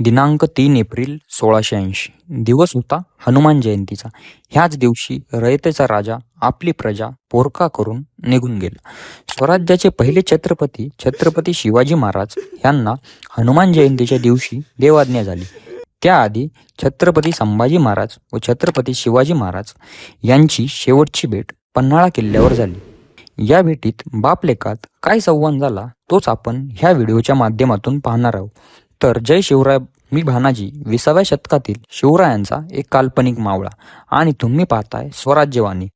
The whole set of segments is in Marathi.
दिनांक तीन एप्रिल सोळाशे ऐंशी. दिवस होता हनुमान जयंतीचा. ह्याच दिवशी रयतेचा राजा आपली प्रजा पोरका करून निघून गेला. स्वराज्याचे पहिले छत्रपती छत्रपती शिवाजी महाराज यांना हनुमान जयंतीच्या दिवशी देवाज्ञा झाली. त्याआधी छत्रपती संभाजी महाराज व छत्रपती शिवाजी महाराज यांची शेवटची भेट पन्हाळा किल्ल्यावर झाली. या भेटीत बापलेखात काय संवाद झाला तोच आपण ह्या व्हिडिओच्या माध्यमातून पाहणार आहोत. तर जय शिवराय मी भानाजी विसाव्या शतकातील शिवरायांचा एक काल्पनिक मावळा. आणि तुम्ही पाहताय स्वराज्यवाणी.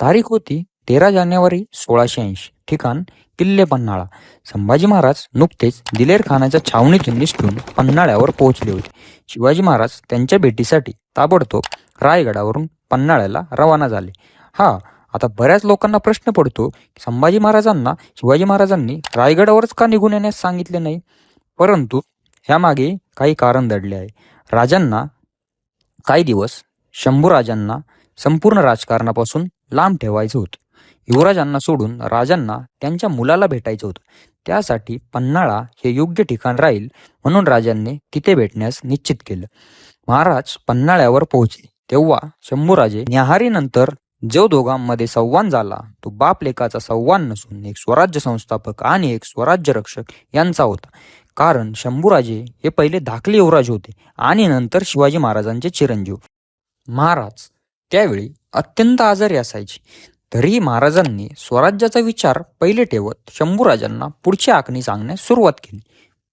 तारीख होती तेरा जानेवारी सोळाशे ऐंशी ठिकाण किल्ले पन्हाळा. संभाजी महाराज नुकतेच दिलेर खानाच्या छावणीतून निसटून पन्हाळ्यावर पोहोचले होते. शिवाजी महाराज त्यांच्या भेटीसाठी ताबडतोब रायगडावरून पन्हाळ्याला रवाना झाले. हा आता बऱ्याच लोकांना प्रश्न पडतो की संभाजी महाराजांना शिवाजी महाराजांनी रायगडावरच का निघून येण्यास सांगितले नाही? परंतु ह्यामागे काही कारण दडले आहे. राजांना काही दिवस शंभूराजांना संपूर्ण राजकारणापासून लांब ठेवायचं होतं. युवराजांना सोडून राजांना त्यांच्या मुलाला भेटायचं होतं. त्यासाठी पन्हाळा हे योग्य ठिकाण राहील म्हणून राजांनी तिथे भेटण्यास निश्चित केलं. महाराज पन्हाळ्यावर पोहोचले. तेव्हा शंभूराजे न्याहारीनंतर जो दोघांमध्ये संवाद झाला तो बाप लेकाचा संवाद नसून एक स्वराज्य संस्थापक आणि एक स्वराज्य रक्षक यांचा होता. कारण शंभूराजे हे पहिले धाकले युवराज होते आणि नंतर शिवाजी महाराजांचे चिरंजीव. महाराज त्यावेळी अत्यंत आजारी असायचे. तरीही महाराजांनी स्वराज्याचा विचार पहिले ठेवत शंभूराजांना पुढची आखणी सांगण्यास सुरुवात केली.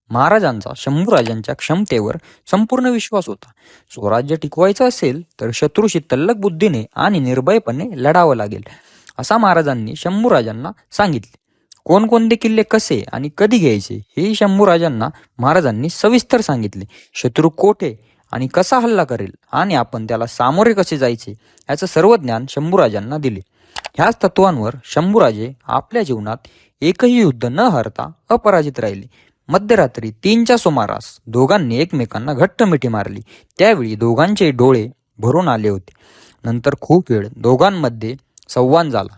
महाराजांचा शंभूराजांच्या क्षमतेवर संपूर्ण विश्वास होता. स्वराज्य टिकवायचं असेल तर शत्रूशी तल्लक बुद्धीने आणि निर्भयपणे लढावं लागेल असा महाराजांनी शंभूराजांना सांगितले. कोणकोणते किल्ले कसे आणि कधी घ्यायचे हे शंभूराजांना महाराजांनी सविस्तर सांगितले. शत्रू कोठे आणि कसा हल्ला करेल आणि आपण त्याला सामोरे कसे जायचे याचं सर्व ज्ञान शंभूराजांना दिले. ह्याच तत्वांवर शंभूराजे आपल्या जीवनात एकही युद्ध न हरता अपराजित राहिले. मध्यरात्री तीनच्या सुमारास दोघांनी एकमेकांना घट्ट मिठी मारली. त्यावेळी दोघांचे डोळे भरून आले होते. नंतर खूप वेळ दोघांमध्ये संवाद झाला.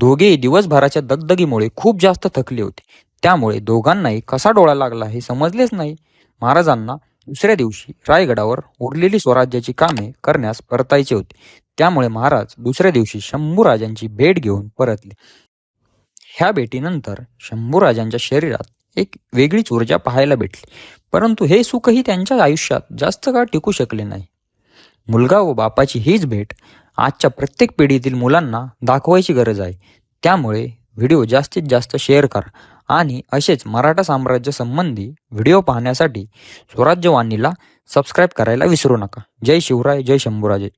दोघेही दिवसभराच्या दगदगीमुळे खूप जास्त थकले होते. त्यामुळे दोघांनाही कसा डोळा लागला हे समजलेच नाही. महाराजांना दुसऱ्या दिवशी रायगडावर उरलेली स्वराज्याची कामे करण्यास परतायचे होते. त्यामुळे महाराज दुसऱ्या दिवशी शंभूराजांची भेट घेऊन परतले. ह्या भेटीनंतर शंभूराजांच्या शरीरात एक वेगळीच ऊर्जा पाहायला भेटली. परंतु हे सुखही त्यांच्या आयुष्यात जास्त काळ टिकू शकले नाही. मुलगा व बापाची हीच भेट आजच्या प्रत्येक पिढीतील मुलांना दाखवायची गरज आहे. त्यामुळे व्हिडिओ जास्तीत जास्त शेअर करा आणि असेच मराठा साम्राज्य संबंधी व्हिडिओ पाहण्यासाठी स्वराज्यवाणीला सबस्क्राईब करायला विसरू नका. जय शिवराय जय शंभूराजे.